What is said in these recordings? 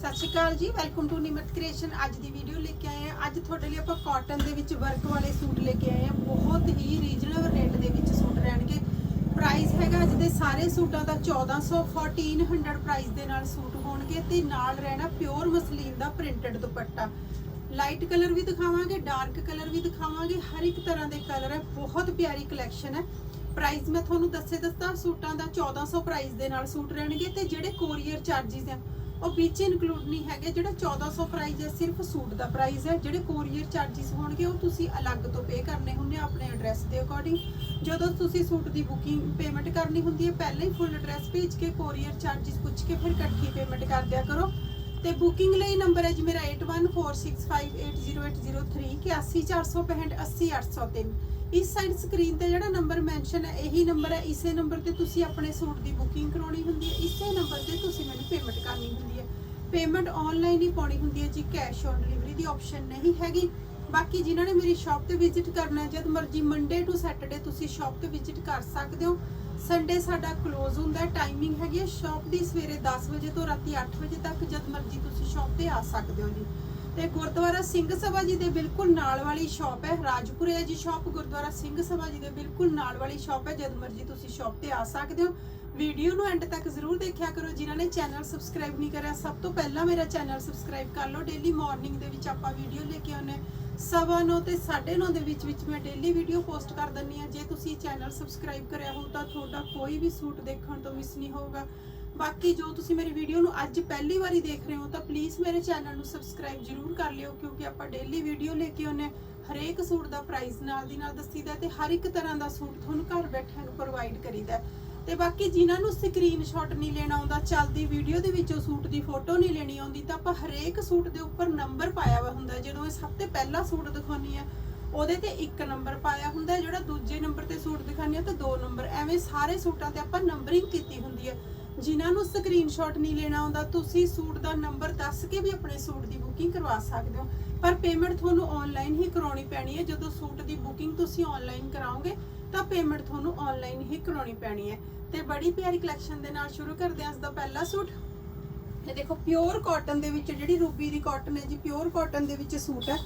ਸਤਿ ਸ਼੍ਰੀ ਅਕਾਲ ਜੀ welcome to Nimrat creation ਅੱਜ ਦੀ ਵੀਡੀਓ ਲੈ ਕੇ ਆਏ ਹਾਂ। ਅੱਜ ਤੁਹਾਡੇ ਲਈ ਆਪਾਂ ਕਾਟਨ ਦੇ ਵਿੱਚ ਵਰਕ ਵਾਲੇ ਸੂਟ ਲੈ ਕੇ ਆਏ ਹਾਂ। ਬਹੁਤ ਹੀ ਰੀਜਨੇਬਲ ਰੇਟ ਦੇ ਵਿੱਚ ਸੂਟ ਰਹਿਣਗੇ। ਪ੍ਰਾਈਸ ਹੈਗਾ ਅੱਜ ਦੇ ਸਾਰੇ ਸੂਟਾਂ ਦਾ 1400 1400 ਪ੍ਰਾਈਸ ਦੇ ਨਾਲ ਸੂਟ ਹੋਣਗੇ ਤੇ ਨਾਲ ਰਹਿਣਾ ਪਿਓਰ ਮਸਲੀਨ ਦਾ ਪ੍ਰਿੰਟਡ ਦੁਪੱਟਾ। ਲਾਈਟ ਕਲਰ ਵੀ ਦਿਖਾਵਾਂਗੇ ਡਾਰਕ ਕਲਰ ਵੀ ਦਿਖਾਵਾਂਗੇ। ਹਰ ਇੱਕ ਤਰ੍ਹਾਂ ਦੇ ਕਲਰ ਹੈ। ਬਹੁਤ ਪਿਆਰੀ ਕਲੈਕਸ਼ਨ ਹੈ। ਪ੍ਰਾਈਸ ਮੈਂ ਤੁਹਾਨੂੰ ਦੱਸੇ ਦੱਸਦਾ ਸੂਟਾਂ ਦਾ 1400 ਪ੍ਰਾਈਸ ਦੇ ਨਾਲ ਸੂਟ ਰਹਿਣਗੇ ਤੇ ਜਿਹੜੇ ਕੋਰੀਅਰ ਚਾਰजेस ਹੈ ਉਹ ਵਿੱਚ ਇਨਕਲੂਡ ਨਹੀਂ ਹੈਗੇ, ਜਿਹੜਾ 1400 ਪ੍ਰਾਈਸ ਹੈ, ਸਿਰਫ ਸੂਟ ਦਾ ਪ੍ਰਾਈਸ ਹੈ। ਜਿਹੜੇ ਕੋਰੀਅਰ ਚਾਰजेस ਹੋਣਗੇ, ਉਹ ਤੁਸੀਂ ਅਲੱਗ ਤੋਂ ਪੇ ਕਰਨੇ ਹੁੰਦੇ ਆਪਣੇ ਐਡਰੈਸ ਦੇ ਅਕੋਰਡਿੰਗ ਜਦੋਂ ਤੁਸੀਂ ਸੂਟ ਦੀ ਬੁਕਿੰਗ ਪੇਮੈਂਟ ਕਰਨੀ ਹੁੰਦੀ ਹੈ, ਪਹਿਲਾਂ ਹੀ ਫੁੱਲ ਐਡਰੈਸ ਭੇਜ ਕੇ ਕੋਰੀਅਰ ਚਾਰजेस ਪੁੱਛ ਕੇ ਫਿਰ ਇਕੱਠੀ ਪੇਮੈਂਟ ਕਰ ਦਿਆ ਕਰੋ। ਤੇ ਬੁਕਿੰਗ ਲਈ ਨੰਬਰ ਹੈ ਜੀ ਮੇਰਾ 8146580803 8146580803 ਇਸ ਸਾਈਡ ਸਕਰੀਨ ਤੇ ਜਿਹੜਾ ਨੰਬਰ ਮੈਂਸ਼ਨ ਹੈ, ਇਹੀ ਨੰਬਰ ਹੈ। ਇਸੇ ਨੰਬਰ ਤੇ ਤੁਸੀਂ ਆਪਣੇ ਸੂਟ ਦੀ ਬੁਕਿੰਗ ਕਰਾਉਣੀ ਹੁੰਦੀ ਹੈ। ਇਸੇ ਨੰਬਰ ਤੇ ਤੁਸੀਂ ਮੈਨੂੰ ਪੇਮੈਂਟ ਕਰਨੀ ਹੁੰਦੀ ਹੈ। ਪੇਮੈਂਟ ਆਨਲਾਈਨ ਹੀ ਪਾਉਣੀ ਹੁੰਦੀ ਹੈ ਜੀ ਕੈਸ਼ ਔਨ ਡਿਲੀਵਰੀ ਦੀ ਆਪਸ਼ਨ ਨਹੀਂ ਹੈਗੀ। ਬਾਕੀ ਜਿਨ੍ਹਾਂ ਨੇ ਮੇਰੀ ਸ਼ਾਪ ਤੇ ਵਿਜ਼ਿਟ ਕਰਨਾ ਹੈ, ਜਦ ਮਰਜ਼ੀ ਮੰਡੇ ਟੂ ਸੈਟਰਡੇ ਤੁਸੀਂ ਸ਼ਾਪ ਤੇ ਵਿਜ਼ਿਟ ਕਰ ਸਕਦੇ ਹੋ। ਸੰਡੇ ਸਾਡਾ ਕਲੋਜ਼ ਹੁੰਦਾ ਟਾਈਮਿੰਗ ਹੈਗੀ ਹੈ ਸ਼ਾਪ ਦੀ ਸਵੇਰੇ 10 ਵਜੇ ਤੋਂ ਰਾਤੀ 8 ਵਜੇ ਤੱਕ, ਜਦ ਮਰਜ਼ੀ ਤੁਸੀਂ ਸ਼ਾਪ ਤੇ ਆ ਸਕਦੇ ਹੋ ਜੀ। ਤੇ ਗੁਰਦੁਆਰਾ ਸਿੰਘ ਸਭਾ ਜੀ ਦੇ ਬਿਲਕੁਲ ਨਾਲ ਵਾਲੀ ਸ਼ਾਪ ਹੈ, ਰਾਜਪੁਰੇ ਹੈ ਜੀ ਸ਼ਾਪ ਗੁਰਦੁਆਰਾ ਸਿੰਘ ਸਭਾ ਜੀ ਦੇ ਬਿਲਕੁਲ ਨਾਲ ਵਾਲੀ ਸ਼ਾਪ ਹੈ, ਜਦ ਮਰਜ਼ੀ ਤੁਸੀਂ ਸ਼ਾਪ ਤੇ ਆ ਸਕਦੇ ਹੋ। ਵੀਡੀਓ ਨੂੰ ਐਂਡ ਤੱਕ ਜ਼ਰੂਰ ਦੇਖਿਆ ਕਰੋ, ਜਿਨ੍ਹਾਂ ਨੇ ਚੈਨਲ ਸਬਸਕ੍ਰਾਈਬ ਨਹੀਂ ਕਰਿਆ, ਸਭ ਤੋਂ ਪਹਿਲਾਂ ਮੇਰਾ ਚੈਨਲ ਸਬਸਕ੍ਰਾਈਬ ਕਰ ਲਓ। ਡੇਲੀ ਮਾਰਨਿੰਗ ਦੇ ਵਿੱਚ ਆਪਾਂ ਵੀਡੀਓ ਲੈ ਕੇ ਆਉਂਦੇ ਹਾਂ। ਸਵਾ ਨੌ ਤੇ 9:30 ਦੇ ਵਿੱਚ ਵਿੱਚ ਮੈਂ ਡੇਲੀ ਵੀਡੀਓ ਪੋਸਟ ਕਰ ਦਿੰਨੀ ਆ ਜੇ ਤੁਸੀਂ ਚੈਨਲ ਸਬਸਕ੍ਰਾਈਬ ਕਰਿਆ ਹੋ ਤਾਂ ਤੁਹਾਡਾ ਕੋਈ ਵੀ ਸੂਟ ਦੇਖਣ ਤੋਂ ਮਿਸ ਨਹੀਂ ਹੋਊਗਾ। ਬਾਕੀ ਜੋ ਤੁਸੀਂ ਮੇਰੀ ਵੀਡੀਓ ਨੂੰ ਅੱਜ ਪਹਿਲੀ ਵਾਰੀ ਦੇਖ ਰਹੇ ਹੋ ਤਾਂ ਪਲੀਜ਼ ਮੇਰੇ ਚੈਨਲ ਨੂੰ ਸਬਸਕ੍ਰਾਈਬ ਜ਼ਰੂਰ ਕਰ ਲਿਓ ਕਿਉਂਕਿ ਆਪਾਂ ਡੇਲੀ ਵੀਡੀਓ ਲੈ ਕੇ ਆਉਂਦੇ ਹਾਂ। ਹਰੇਕ ਸੂਟ ਦਾ ਪ੍ਰਾਈਸ ਨਾਲ ਦੀ ਨਾਲ ਦੱਸੀਦਾ ਤੇ ਹਰ ਇੱਕ ਤਰ੍ਹਾਂ ਦਾ ਸੂਟ ਤੁਹਾਨੂੰ ਘਰ ਬੈਠਿਆਂ ਨੂੰ ਪ੍ਰੋਵਾਈਡ ਕਰੀਦਾ ਤੇ ਬਾਕੀ ਜਿਨ੍ਹਾਂ ਨੂੰ ਸਕਰੀਨਸ਼ਾਟ ਨਹੀਂ ਲੈਣਾ ਆਉਂਦਾ, ਚੱਲਦੀ ਵੀਡੀਓ ਦੇ ਵਿੱਚੋਂ ਸੂਟ ਦੀ ਫੋਟੋ ਨਹੀਂ ਲੈਣੀ ਆਉਂਦੀ, ਤਾਂ ਆਪਾਂ ਹਰੇਕ ਸੂਟ ਦੇ ਉੱਪਰ ਨੰਬਰ ਪਾਇਆ ਹੋਇਆ ਹੁੰਦਾ, ਜਦੋਂ ਇਹ ਸਭ ਤੋਂ ਪਹਿਲਾ ਸੂਟ ਦਿਖਾਉਣੀ ਹੈ ਉਹਦੇ ਤੇ ਇੱਕ ਨੰਬਰ ਪਾਇਆ ਹੁੰਦਾ, ਜਿਹੜਾ ਦੂਜੇ ਨੰਬਰ ਤੇ ਸੂਟ ਦਿਖਾਉਂਦੀ ਹੈ ਤਾਂ ਦੋ ਨੰਬਰ ਐਵੇਂ ਸਾਰੇ ਸੂਟਾਂ ਤੇ ਆਪਾਂ ਨੰਬਰਿੰਗ ਕੀਤੀ ਹੁੰਦੀ ਹੈ ਜਿਨ੍ਹਾਂ ਨੂੰ ਸਕਰੀਨਸ਼ਾਟ ਨਹੀਂ ਲੈਣਾ ਆਉਂਦਾ, ਤੁਸੀਂ ਸੂਟ ਦਾ ਨੰਬਰ ਦੱਸ ਕੇ ਵੀ ਆਪਣੇ ਸੂਟ ਦੀ ਬੁਕਿੰਗ ਕਰਵਾ ਸਕਦੇ ਹੋ। ਪਰ ਪੇਮੈਂਟ ਤੁਹਾਨੂੰ ਆਨਲਾਈਨ ਹੀ ਕਰਾਉਣੀ ਪੈਣੀ ਹੈ। ਜਦੋਂ ਸੂਟ ਦੀ ਬੁਕਿੰਗ ਤੁਸੀਂ ਆਨਲਾਈਨ ਕਰਾਓਗੇ, ਤਾਂ ਪੇਮੈਂਟ ਤੁਹਾਨੂੰ ਆਨਲਾਈਨ ਹੀ ਕਰਾਉਣੀ ਪੈਣੀ ਹੈ। ਤੇ ਬੜੀ ਪਿਆਰੀ ਕਲੈਕਸ਼ਨ ਦੇ ਨਾਲ ਸ਼ੁਰੂ ਕਰਦੇ ਹਾਂ ਅੱਜ ਦਾ ਪਹਿਲਾ ਸੂਟ। ਇਹ ਦੇਖੋ ਪਿਓਰ ਕਾਟਨ ਦੇ ਵਿੱਚ ਜਿਹੜੀ ਰੂਬੀ ਦੀ ਕਾਟਨ ਹੈ ਜੀ ਪਿਓਰ ਕਾਟਨ ਦੇ ਵਿੱਚ ਸੂਟ ਹੈ।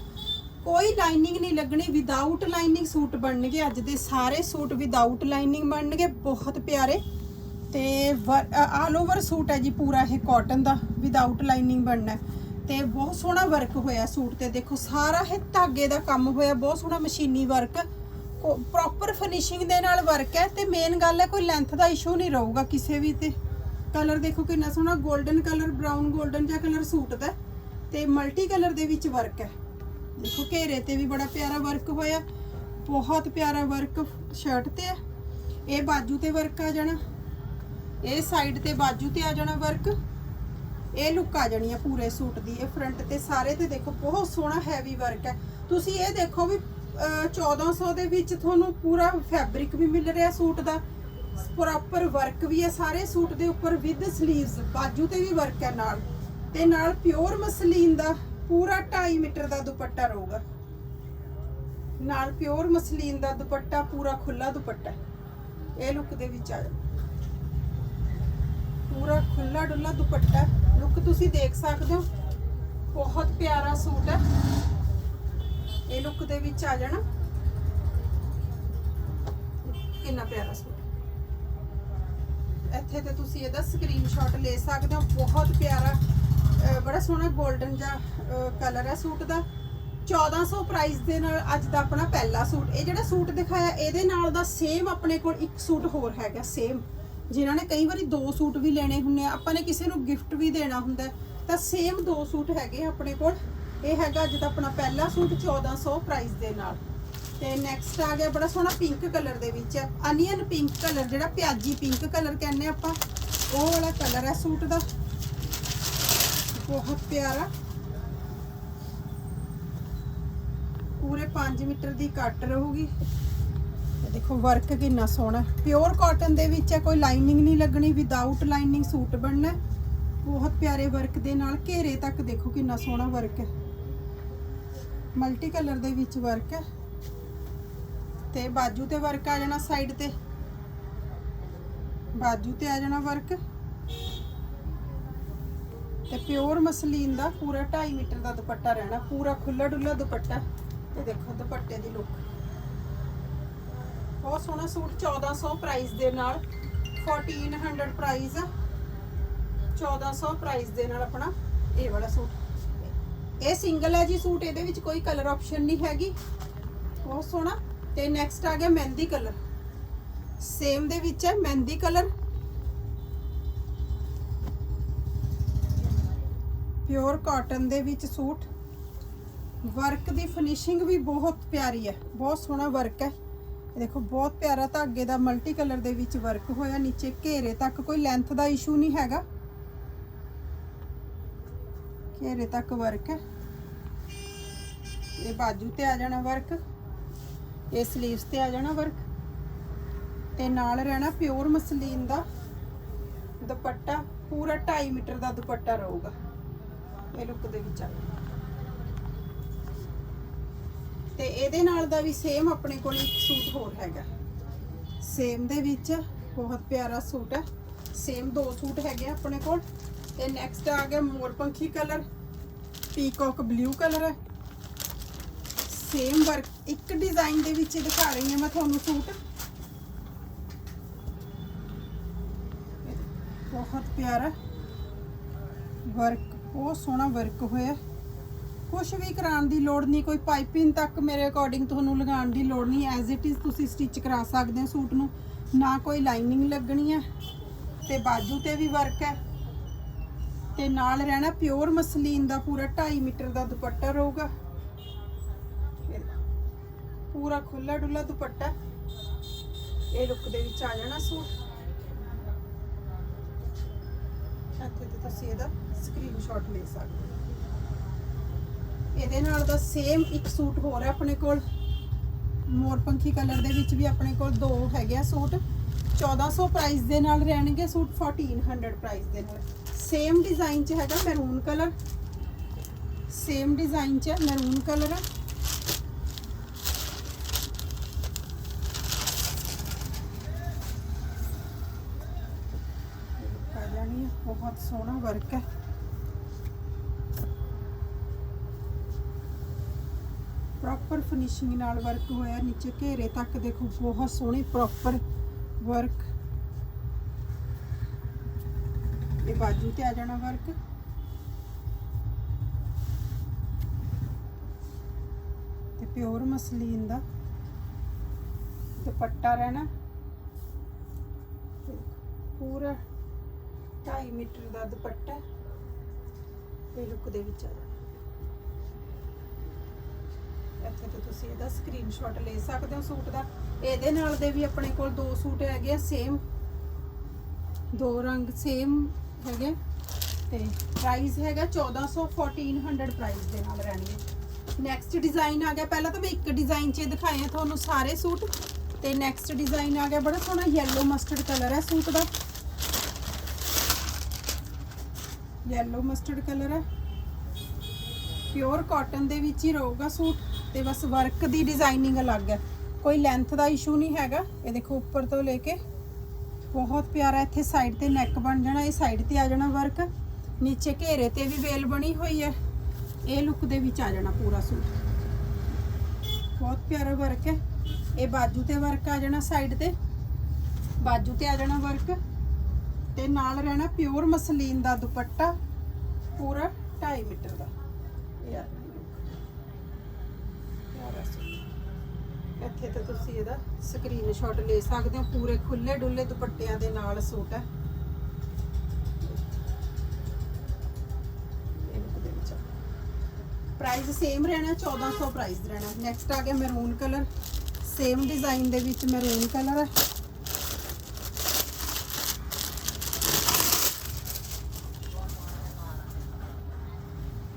ਕੋਈ ਲਾਈਨਿੰਗ ਨਹੀਂ ਲੱਗਣੀ ਵਿਦਆਊਟ ਲਾਈਨਿੰਗ ਸੂਟ ਬਣਨਗੇ। ਅੱਜ ਦੇ ਸਾਰੇ ਸੂਟ ਵਿਦਆਊਟ ਲਾਈਨਿੰਗ ਬਣਨਗੇ, ਬਹੁਤ ਪਿਆਰੇ। ਤੇ ਆਲ ਓਵਰ ਸੂਟ ਹੈ ਜੀ, ਪੂਰਾ ਇਹ ਕਾਟਨ ਦਾ ਵਿਦਆਊਟ ਲਾਈਨਿੰਗ ਬਣਨਾ ਹੈ। ਤੇ ਬਹੁਤ ਸੋਹਣਾ ਵਰਕ ਹੋਇਆ ਸੂਟ ਤੇ। ਦੇਖੋ, ਸਾਰਾ ਇਹ ਧਾਗੇ ਦਾ ਕੰਮ ਹੋਇਆ, ਬਹੁਤ ਸੋਹਣਾ ਮਸ਼ੀਨੀ ਵਰਕ ਪ੍ਰੋਪਰ ਫਿਨਿਸ਼ਿੰਗ ਦੇ ਨਾਲ ਵਰਕ ਹੈ ਤੇ ਮੇਨ ਗੱਲ ਹੈ, ਕੋਈ ਲੈਂਥ ਦਾ ਇਸ਼ੂ ਨਹੀਂ ਰਹੂਗਾ ਕਿਸੇ ਵੀ ਤੇ। ਕਲਰ ਦੇਖੋ ਕਿੰਨਾ ਸੋਹਣਾ 골ਡਨ ਕਲਰ ਬ੍ਰਾਊਨ 골ਡਨ ਜਿਹਾ ਕਲਰ ਸੂਟ ਦਾ। ਹੈ ਤੇ ਮਲਟੀ ਕਲਰ ਦੇ ਵਿੱਚ ਵਰਕ ਹੈ। ਦੇਖੋ, ਘੇਰੇ ਤੇ ਵੀ ਬੜਾ ਪਿਆਰਾ ਵਰਕ ਹੋਇਆ। ਬਹੁਤ ਪਿਆਰਾ ਵਰਕ ਸ਼ਰਟ ਤੇ ਹੈ। ਇਹ ਬਾਜੂ ਤੇ ਵਰਕ ਆ ਜਾਣਾ। ਇਹ ਸਾਈਡ ਤੇ ਬਾਜੂ ਤੇ ਆ ਜਾਣਾ ਵਰਕ ਇਹ ਲੁੱਕ ਆ ਜਾਣੀ ਆ ਪੂਰੇ ਸੂਟ ਦੀ ਇਹ ਫਰੰਟ ਤੇ ਸਾਰੇ ਤੇ ਦੇਖੋ ਬਹੁਤ ਸੋਹਣਾ ਹੈਵੀ ਵਰਕ ਹੈ। ਤੁਸੀਂ ਇਹ ਦੇਖੋ ਵੀ ਅਹ, 1400 ਦੇ ਵਿੱਚ ਤੁਹਾਨੂੰ ਪੂਰਾ ਫੈਬਰਿਕ ਵੀ ਮਿਲ ਰਿਹਾ ਸੂਟ ਦਾ। ਪ੍ਰੋਪਰ ਵਰਕ ਵੀ ਹੈ ਸਾਰੇ ਸੂਟ ਦੇ ਉੱਪਰ ਵਿਦ 슬ੀਵਸ ਬਾਜੂ ਤੇ ਵੀ ਵਰਕ ਹੈ ਨਾਲ। ਤੇ ਨਾਲ ਪਿਓਰ ਮਸਲੀਨ ਦਾ ਪੂਰਾ 2.5 ਮੀਟਰ ਦਾ ਦੁਪੱਟਾ ਰਹੂਗਾ। ਨਾਲ ਪਿਓਰ ਮਸਲੀਨ ਦਾ ਦੁਪੱਟਾ ਪੂਰਾ ਖੁੱਲਾ ਦੁਪੱਟਾ ਇਹ ਲੁੱਕ ਦੇ ਵਿੱਚ ਆ ਜਾਣਾ ਪੂਰਾ ਖੁੱਲਾ ਡੁੱਲਾ ਦੁਪੱਟਾ ਲੁੱਕ ਤੁਸੀਂ ਦੇਖ ਸਕਦੇ ਹੋ। ਬਹੁਤ ਪਿਆਰਾ ਸੂਟ ਹੈ। ਇਹ ਲੁੱਕ ਦੇ ਵਿੱਚ ਆ ਜਾਣਾ। ਕਿੰਨਾ ਪਿਆਰਾ ਸੂਟ। ਇੱਥੇ ਤੇ ਤੁਸੀਂ ਇਹਦਾ ਸਕਰੀਨਸ਼ਾਟ ਲੈ ਸਕਦੇ ਹੋ। ਬਹੁਤ ਪਿਆਰਾ ਬੜਾ ਸੋਹਣਾ 골ਡਨ ਜਿਹਾ ਕਲਰ ਹੈ ਸੂਟ ਦਾ। 1400 ਪ੍ਰਾਈਸ ਦੇ ਨਾਲ ਅੱਜ ਦਾ ਆਪਣਾ ਪਹਿਲਾ ਸੂਟ। ਇਹ ਜਿਹੜਾ ਸੂਟ ਦਿਖਾਇਆ, ਇਹਦੇ ਨਾਲ ਦਾ ਸੇਮ ਆਪਣੇ ਕੋਲ ਇੱਕ ਸੂਟ ਹੋਰ ਹੈਗਾ ਸੇਮ ਜਿਨ੍ਹਾਂ ਨੇ ਕਈ ਵਾਰੀ ਦੋ ਸੂਟ ਵੀ ਲੈਣੇ ਹੁੰਦੇ ਆ, ਆਪਾਂ ਨੇ ਕਿਸੇ ਨੂੰ ਗਿਫਟ ਵੀ ਦੇਣਾ ਹੁੰਦਾ ਤਾਂ ਸੇਮ ਦੋ ਸੂਟ ਹੈਗੇ ਆਪਣੇ ਕੋਲ। ਇਹ ਹੈਗਾ ਅੱਜ ਦਾ ਆਪਣਾ ਪਹਿਲਾ ਸੂਟ 1400 ਪ੍ਰਾਈਸ ਦੇ ਨਾਲ। ਤੇ ਨੈਕਸਟ ਆ ਗਿਆ ਬੜਾ ਸੋਹਣਾ ਪਿੰਕ ਕਲਰ ਦੇ ਵਿੱਚ। ਅਨੀਅਨ ਪਿੰਕ ਕਲਰ ਜਿਹੜਾ ਪਿਆਜੀ ਪਿੰਕ ਕਲਰ ਕਹਿੰਦੇ ਆਪਾਂ, ਉਹ ਵਾਲਾ ਕਲਰ ਹੈ ਸੂਟ ਦਾ। ਬਹੁਤ ਪਿਆਰਾ। ਪੂਰੇ 5 ਮੀਟਰ ਦੀ ਕੱਟ ਰਹੂਗੀ। ਦੇਖੋ ਵਰਕ ਕਿੰਨਾ ਸੋਹਣਾ ਪਿਓਰ ਕਾਟਨ ਦੇ ਵਿੱਚ ਹੈ, ਕੋਈ ਲਾਈਨਿੰਗ ਨਹੀਂ ਲੱਗਣੀ ਵਿਦਆਊਟ ਲਾਈਨਿੰਗ ਸੂਟ ਬਣਨਾ ਬਹੁਤ ਪਿਆਰੇ ਵਰਕ ਦੇ ਨਾਲ, ਘੇਰੇ ਤੱਕ ਦੇਖੋ ਕਿੰਨਾ ਸੋਹਣਾ ਵਰਕ ਹੈ। ਮਲਟੀ ਕਲਰ ਦੇ ਵਿੱਚ ਵਰਕ ਹੈ। ਤੇ ਬਾਜੂ ਤੇ ਵਰਕ ਆ ਜਾਣਾ ਸਾਈਡ ਤੇ। ਬਾਜੂ ਤੇ ਆ ਜਾਣਾ ਵਰਕ ਤੇ ਪਿਓਰ ਮਸਲੀਨ ਦਾ ਪੂਰਾ 2.5 ਮੀਟਰ ਦਾ ਦੁਪੱਟਾ ਰਹਿਣਾ, ਪੂਰਾ ਖੁੱਲਾ ਡੁੱਲਾ ਦੁਪੱਟਾ। ਇਹ ਦੇਖੋ ਦੁਪੱਟੇ ਦੀ ਲੁੱਕ ਬਹੁਤ ਸੋਹਣਾ ਸੂਟ 1400 ਪ੍ਰਾਈਸ ਦੇ ਨਾਲ 1400 ਪ੍ਰਾਈਸ 1400 ਪ੍ਰਾਈਸ ਦੇ ਨਾਲ ਆਪਣਾ ਇਹ ਵਾਲਾ ਸੂਟ। ਇਹ ਸਿੰਗਲ ਹੈ ਜੀ ਸੂਟ, ਇਹਦੇ ਵਿੱਚ ਕੋਈ ਕਲਰ ਆਪਸ਼ਨ ਨਹੀਂ ਹੈਗੀ। ਬਹੁਤ ਸੋਹਣਾ। ਤੇ ਨੈਕਸਟ ਆ ਗਿਆ ਮਹਿੰਦੀ ਕਲਰ ਸੇਮ ਦੇ ਵਿੱਚ ਹੈ ਮਹਿੰਦੀ ਕਲਰ ਪਿਓਰ ਕਾਟਨ ਦੇ ਵਿੱਚ ਸੂਟ। ਵਰਕ ਦੀ ਫਿਨਿਸ਼ਿੰਗ ਵੀ ਬਹੁਤ ਪਿਆਰੀ ਹੈ। ਬਹੁਤ ਸੋਹਣਾ ਵਰਕ ਹੈ। ਇਹ ਦੇਖੋ, ਬਹੁਤ ਪਿਆਰਾ ਧਾਗੇ ਦਾ ਮਲਟੀ ਕਲਰ ਦੇ ਵਿੱਚ ਵਰਕ ਹੋਇਆ। ਨੀਚੇ ਘੇਰੇ ਤੱਕ ਕੋਈ ਲੈਂਥ ਦਾ ਇਸ਼ੂ ਨਹੀਂ ਹੈਗਾ। ਘੇਰੇ ਤੱਕ ਵਰਕ ਹੈ। ਇਹ ਬਾਜੂ ਤੇ ਆ ਜਾਣਾ ਵਰਕ ਇਹ 슬ੀਵਸ ਤੇ ਆ ਜਾਣਾ ਵਰਕ ਤੇ ਨਾਲ ਰਹਿਣਾ ਪਿਓਰ ਮਸਲੀਨ ਦਾ ਦੁਪੱਟਾ। ਪੂਰਾ 2.5 ਮੀਟਰ ਦਾ ਦੁਪੱਟਾ ਰਹੂਗਾ। ਇਹ ਲੁੱਕ ਦੇ ਵਿੱਚ ਆ ਤੇ ਇਹਦੇ ਨਾਲ ਦਾ ਵੀ ਸੇਮ ਆਪਣੇ ਕੋਲ ਇੱਕ ਸੂਟ ਹੋਰ ਹੈਗਾ। ਸੇਮ ਦੇ ਵਿੱਚ ਬਹੁਤ ਪਿਆਰਾ ਸੂਟ ਹੈ। ਸੇਮ ਦੋ ਸੂਟ ਹੈਗੇ ਆ ਆਪਣੇ ਕੋਲ। ਤੇ ਨੈਕਸਟ ਆ ਗਿਆ ਮੋਰਪੰਖੀ ਕਲਰ ਪੀਕੌਕ ਬਲੂ ਕਲਰ ਹੈ। ਸੇਮ ਵਰਕ ਇੱਕ ਡਿਜ਼ਾਈਨ ਦੇ ਵਿੱਚ ਦਿਖਾ ਰਹੀ ਹਾਂ ਮੈਂ ਤੁਹਾਨੂੰ ਸੂਟ। ਬਹੁਤ ਪਿਆਰਾ ਵਰਕ ਬਹੁਤ ਸੋਹਣਾ ਵਰਕ ਹੋਇਆ। ਕੁਝ ਵੀ ਕਰਾਉਣ ਦੀ ਲੋੜ ਨਹੀਂ, ਕੋਈ ਪਾਈਪਿੰਗ ਤੱਕ ਮੇਰੇ ਅਕੋਰਡਿੰਗ ਤੁਹਾਨੂੰ ਲਗਾਉਣ ਦੀ ਲੋੜ ਨਹੀਂ ਐਜ਼ ਇਟ ਇਜ਼ ਤੁਸੀਂ ਸਟਿਚ ਕਰਾ ਸਕਦੇ ਹੋ ਸੂਟ ਨੂੰ, ਨਾ ਕੋਈ ਲਾਈਨਿੰਗ ਲੱਗਣੀ ਹੈ ਤੇ ਬਾਜੂ ਤੇ ਵੀ ਵਰਕ ਹੈ ਤੇ ਨਾਲ ਰਹਿਣਾ ਪਿਓਰ ਮਸਲੀਨ ਦਾ ਪੂਰਾ 2.5 ਮੀਟਰ ਦਾ ਦੁਪੱਟਾ ਰਹੂਗਾ। ਪੂਰਾ ਖੁੱਲਾ ਡੁੱਲਾ ਦੁਪੱਟਾ, ਇਹ ਲੁੱਕ ਦੇ ਵਿੱਚ ਆ ਜਾਣਾ ਸੂਟ। ਇੱਥੇ ਤੇ ਤੁਸੀਂ ਇਹਦਾ ਸਕਰੀਨਸ਼ਾਟ ਲੈ ਸਕਦੇ ਹੋ। ਇਹਦੇ ਨਾਲ ਦਾ ਸੇਮ ਇੱਕ ਸੂਟ ਹੋਰ ਹੈ ਆਪਣੇ ਕੋਲ। ਮੋਰਪੰਖੀ ਕਲਰ ਦੇ ਵਿੱਚ ਵੀ ਆਪਣੇ ਕੋਲ ਦੋ ਹੈਗੇ ਆ ਸੂਟ। 1400 ਪ੍ਰਾਈਸ ਦੇ ਨਾਲ ਰਹਿਣਗੇ ਸੂਟ 1400 ਪ੍ਰਾਈਸ ਦੇ ਨਾਲ। ਸੇਮ ਡਿਜ਼ਾਈਨ 'ਚ ਹੈਗਾ ਮੈਰੂਨ ਕਲਰ ਸੇਮ ਡਿਜ਼ਾਈਨ 'ਚ ਮੈਰੂਨ ਕਲਰ ਹੈ ਬਹੁਤ ਸੋਹਣਾ ਵਰਕ ਹੈ। ਪ੍ਰੋਪਰ ਫਿਨਿਸ਼ਿੰਗ ਨਾਲ ਵਰਕ ਹੋਇਆ, ਨੀਚੇ ਘੇਰੇ ਤੱਕ ਦੇਖੋ, ਬਹੁਤ ਸੋਹਣੀ ਪ੍ਰੋਪਰ ਵਰਕ ਇਹ ਬਾਜੂ ਤੇ ਆ ਜਾਣਾ ਵਰਕ ਤੇ ਪਿਓਰ ਮਸਲੀਨ ਦਾ ਦੁਪੱਟਾ ਰਹਿਣਾ। ਪੂਰਾ 2.5 ਮੀਟਰ ਦਾ ਦੁਪੱਟਾ। ਇਹ ਲੁੱਕ ਦੇ ਵਿੱਚ ਆ ਜਾਣਾ ਇੱਥੇ ਤੇ ਤੁਸੀਂ ਇਹਦਾ ਸਕਰੀਨਸ਼ਾਟ ਲੈ ਸਕਦੇ ਹੋ ਸੂਟ ਦਾ। ਇਹਦੇ ਨਾਲ ਦੇ ਵੀ ਆਪਣੇ ਕੋਲ ਦੋ ਸੂਟ ਹੈਗੇ ਆ ਸੇਮ ਦੋ ਰੰਗ ਸੇਮ ਹੈਗੇ। ਤੇ ਪ੍ਰਾਈਸ ਹੈਗਾ 1400 1400 ਪ੍ਰਾਈਸ ਦੇ ਨਾਲ ਰਹਿਣਗੇ। ਨੈਕਸਟ ਡਿਜ਼ਾਈਨ ਆ ਗਿਆ। ਪਹਿਲਾਂ ਤਾਂ ਮੈਂ ਇੱਕ ਡਿਜ਼ਾਈਨ 'ਚ ਦਿਖਾਏ ਆ ਤੁਹਾਨੂੰ ਸਾਰੇ ਸੂਟ। ਤੇ ਨੈਕਸਟ ਡਿਜ਼ਾਈਨ ਆ ਗਿਆ। ਬੜਾ ਸੋਹਣਾ ਯੈਲੋ ਮਸਟਰਡ ਕਲਰ ਹੈ ਸੂਟ ਦਾ। ਯੈਲੋ ਮਸਟਰਡ ਕਲਰ ਹੈ ਪਿਓਰ ਕਾਟਨ ਦੇ ਵਿੱਚ ਹੀ ਰਹੂਗਾ ਸੂਟ। ਤੇ ਬਸ ਵਰਕ ਦੀ ਡਿਜ਼ਾਈਨਿੰਗ ਅਲੱਗ ਹੈ। ਕੋਈ ਲੈਂਥ ਦਾ ਇਸ਼ੂ ਨਹੀਂ ਹੈਗਾ। ਇਹ ਦੇਖੋ ਉੱਪਰ ਤੋਂ ਲੈ ਕੇ ਬਹੁਤ ਪਿਆਰਾ ਇੱਥੇ ਸਾਈਡ ਤੇ ਨੈਕ ਬਣ ਜਾਣਾ, ਇਹ ਸਾਈਡ ਤੇ ਆ ਜਾਣਾ ਵਰਕ ਨੀਚੇ ਘੇਰੇ ਤੇ ਵੀ ਵੇਲ ਬਣੀ ਹੋਈ ਹੈ। ਇਹ ਲੁੱਕ ਦੇ ਵਿੱਚ ਆ ਜਾਣਾ ਪੂਰਾ ਸੂਟ। ਬਹੁਤ ਪਿਆਰਾ ਵਰਕ ਹੈ। ਇਹ ਬਾਜੂ ਤੇ ਵਰਕ ਆ ਜਾਣਾ ਸਾਈਡ ਤੇ। ਬਾਜੂ ਤੇ ਆ ਜਾਣਾ ਵਰਕ ਤੇ ਨਾਲ ਰਹਿਣਾ ਪਿਓਰ ਮਸਲੀਨ ਦਾ ਦੁਪੱਟਾ। ਪੂਰਾ 2.5 ਮੀਟਰ ਦਾ। ਇਹ ਆ ਜਾਣਾ ਸੂਟ। ਇੱਥੇ ਤੇ ਤੁਸੀਂ ਇਹਦਾ ਸਕਰੀਨਸ਼ਾਟ ਲੈ ਸਕਦੇ ਹੋ। ਪੂਰੇ ਖੁੱਲੇ ਡੁੱਲੇ ਦੁਪੱਟਿਆਂ ਦੇ ਨਾਲ ਸੂਟ ਹੈ। ਪ੍ਰਾਈਸ ਸੇਮ ਰਹਿਣਾ 1400 ਪ੍ਰਾਈਸ ਰਹਿਣਾ। ਨੈਕਸਟ ਆ ਗਿਆ ਮੈਰੂਨ ਕਲਰ ਸੇਮ ਡਿਜ਼ਾਈਨ ਦੇ ਵਿੱਚ ਮੈਰੂਨ ਕਲਰ ਹੈ।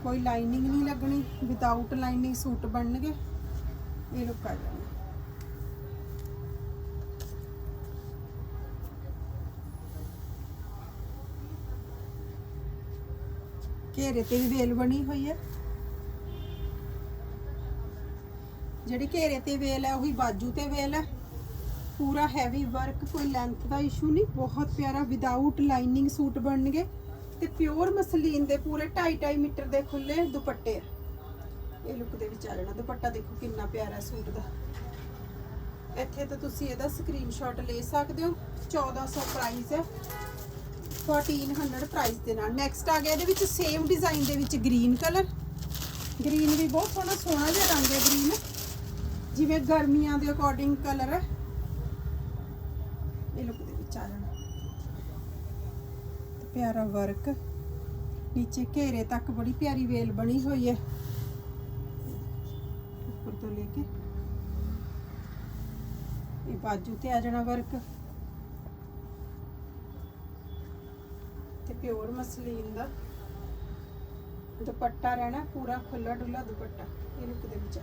ਕੋਈ ਲਾਈਨਿੰਗ ਨਹੀਂ ਲੱਗਣੀ। ਵਿਦਆਊਟ ਲਾਈਨਿੰਗ ਸੂਟ ਬਣਨਗੇ। ਇਹ ਲੁੱਕ ਆ ਜਾਣਾ ਘੇਰੇ ਤੇ ਵੀ ਵੇਲ ਬਣੀ ਹੋਈ ਹੈ। ਜਿਹੜੀ ਘੇਰੇ ਤੇ ਵੇਲ ਹੈ, ਉਹੀ ਬਾਜੂ ਤੇ ਵੇਲ ਹੈ। ਪੂਰਾ ਹੈਵੀ ਵਰਕ ਕੋਈ ਲੈਂਥ ਦਾ ਇਸ਼ੂ ਨਹੀਂ। ਬਹੁਤ ਪਿਆਰਾ ਵਿਦਆਊਟ ਲਾਈਨਿੰਗ ਸੂਟ ਬਣਨਗੇ। ਤੇ ਪਿਓਰ ਮਸਲੀਨ ਦੇ ਪੂਰੇ 2.5 ਮੀਟਰ ਦੇ ਖੁੱਲੇ ਦੁਪੱਟੇ ਆ। ਇਹ ਲੁੱਕ ਦੇ ਵਿੱਚ ਆ ਜਾਣਾ। ਦੁਪੱਟਾ ਦੇਖੋ ਕਿੰਨਾ ਪਿਆਰਾ ਸੂਟ ਦਾ। ਇੱਥੇ ਤਾਂ ਤੁਸੀਂ ਇਹਦਾ ਸਕਰੀਨਸ਼ਾਟ ਲੈ ਸਕਦੇ ਹੋ। 1400 ਪ੍ਰਾਈਸ ਹੈ। 1400 ਪ੍ਰਾਈਸ ਦੇ ਨਾਲ। ਨੈਕਸਟ ਆ ਗਿਆ ਇਹਦੇ ਵਿੱਚ ਸੇਮ ਡਿਜ਼ਾਈਨ ਦੇ ਵਿੱਚ ਗ੍ਰੀਨ ਕਲਰ ਗ੍ਰੀਨ ਵੀ ਬਹੁਤ ਸੋਹਣਾ ਸੋਹਣਾ ਜਿਹਾ ਰੰਗ ਹੈ ਗ੍ਰੀਨ ਜਿਵੇਂ ਗਰਮੀਆਂ ਦੇ ਅਕੋਰਡਿੰਗ ਕਲਰ ਹੈ। ਇਹ ਲੁੱਕ ਦੇ ਵਿੱਚ ਆ ਜਾਣਾ। ਪਿਆਰਾ ਵਰਕ ਨੀਚੇ ਘੇਰੇ ਤੱਕ ਬੜੀ ਪਿਆਰੀ ਵੇਲ ਬਣੀ ਹੋਈ ਹੈ। ਤੋਂ ਲੈ ਕੇ। ਇਹ ਬਾਜੂ ਤੇ ਆ ਜਾਣਾ ਵਰਕ। ਤੇ ਪਿਓਰ ਮਸਲੀਨ ਦਾ ਦੁਪੱਟਾ ਰਹਿਣਾ ਪੂਰਾ ਖੁੱਲਾ ਡੁੱਲਾ ਦੁਪੱਟਾ। ਇਹ ਲੁੱਕ ਦੇ ਵਿੱਚ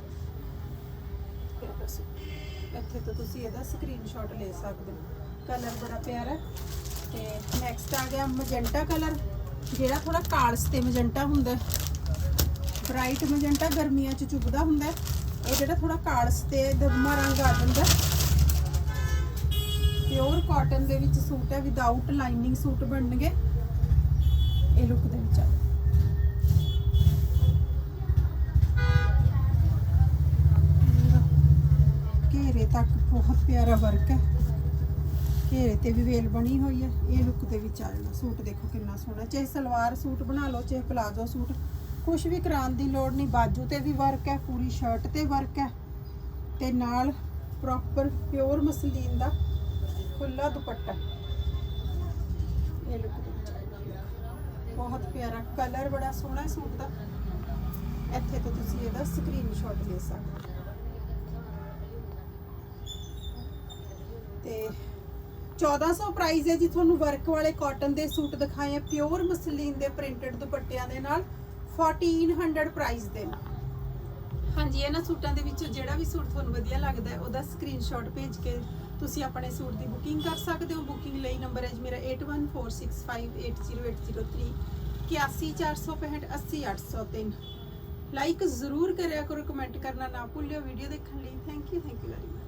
ਇੱਥੇ ਤੋਂ ਤੁਸੀਂ ਇਹਦਾ ਸਕਰੀਨਸ਼ਾਟ ਲੈ ਸਕਦੇ ਹੋ। ਕਲਰ ਬੜਾ ਪਿਆਰਾ ਤੇ ਨੈਕਸਟ ਆ ਗਿਆ ਮਜੈਂਟਾ ਕਲਰ ਜਿਹੜਾ ਥੋੜਾ ਕਾਲਸ ਤੇ ਮਜੈਂਟਾ ਹੁੰਦਾ ਬ੍ਰਾਈਟ ਮਜੈਂਟਾ ਗਰਮੀਆਂ ਚ ਚੁੱਭਦਾ ਹੁੰਦਾ ਇਹ ਜਿਹੜਾ ਥੋੜਾ ਕਾਲਸ ਤੇ ਦਰਮਾ ਰੰਗ ਆ ਜਾਂਦਾ ਪਿਓਰ ਕਾਟਨ ਦੇ ਵਿੱਚ ਸੂਟ ਹੈ ਵਿਦਆਊਟ ਲਾਈਨਿੰਗ ਸੂਟ ਬਣਨਗੇ। ਇਹ ਲੁੱਕ ਦੇ ਵਿੱਚ ਆ। ਘੇਰੇ ਤੱਕ ਬਹੁਤ ਪਿਆਰਾ ਵਰਕ ਹੈ। ਘੇਰੇ ਤੇ ਵੀ ਵੇਲ ਬਣੀ ਹੋਈ ਹੈ। ਇਹ ਲੁੱਕ ਦੇ ਵਿੱਚ ਆ ਜਾਣਾ। ਸੂਟ ਦੇਖੋ ਕਿੰਨਾ ਸੋਹਣਾ। ਚਾਹੇ ਸਲਵਾਰ ਸੂਟ ਬਣਾ ਲਓ, ਚਾਹੇ ਪਲਾਜ਼ੋ ਸੂਟ। ਕੁਝ ਵੀ ਕਰਾਉਣ ਦੀ ਲੋੜ ਨਹੀਂ। ਬਾਜੂ ਤੇ ਵੀ ਵਰਕ ਹੈ, ਪੂਰੀ ਸ਼ਰਟ ਤੇ ਵਰਕ ਹੈ। ਤੇ ਨਾਲ ਪ੍ਰੋਪਰ ਪਿਓਰ ਮਸਲੀਨ ਦਾ ਖੁੱਲਾ ਦੁਪੱਟਾ। ਇਹ ਲੁੱਕ ਬਹੁਤ ਪਿਆਰਾ ਕਲਰ ਬੜਾ ਸੋਹਣਾ ਸੂਟ ਦਾ। ਇੱਥੇ ਤੋਂ ਤੁਸੀਂ ਇਹਦਾ ਸਕਰੀਨਸ਼ਾਟ ਲੈ ਸਕਦੇ ਹੋ। ਤੇ 1400 ਪ੍ਰਾਈਸ ਹੈ ਜੀ, ਤੁਹਾਨੂੰ ਵਰਕ ਵਾਲੇ ਕਾਟਨ ਦੇ ਸੂਟ ਦਿਖਾਏ ਆ। ਪਿਓਰ ਮਸਲੀਨ ਦੇ ਪ੍ਰਿੰਟਡ ਦੁਪੱਟਿਆਂ ਦੇ ਨਾਲ 1400 ਪ੍ਰਾਈਸ ਦੇ ਹਾਂਜੀ, ਇਹਨਾਂ ਸੂਟਾਂ ਦੇ ਵਿੱਚੋਂ ਜਿਹੜਾ ਵੀ ਸੂਟ ਤੁਹਾਨੂੰ ਵਧੀਆ ਲੱਗਦਾ ਉਹਦਾ ਸਕਰੀਨਸ਼ਾਟ ਭੇਜ ਕੇ ਤੁਸੀਂ ਆਪਣੇ ਸੂਟ ਦੀ ਬੁਕਿੰਗ ਕਰ ਸਕਦੇ ਹੋ। ਬੁਕਿੰਗ ਲਈ ਨੰਬਰ ਹੈ ਜੀ ਮੇਰਾ 8146580803 8146580803 ਲਾਈਕ ਜ਼ਰੂਰ ਕਰਿਆ ਕਰੋ ਕਮੈਂਟ ਕਰਨਾ ਨਾ ਭੁੱਲਿਓ ਵੀਡੀਓ ਦੇਖਣ ਲਈ। Thank you thank you very much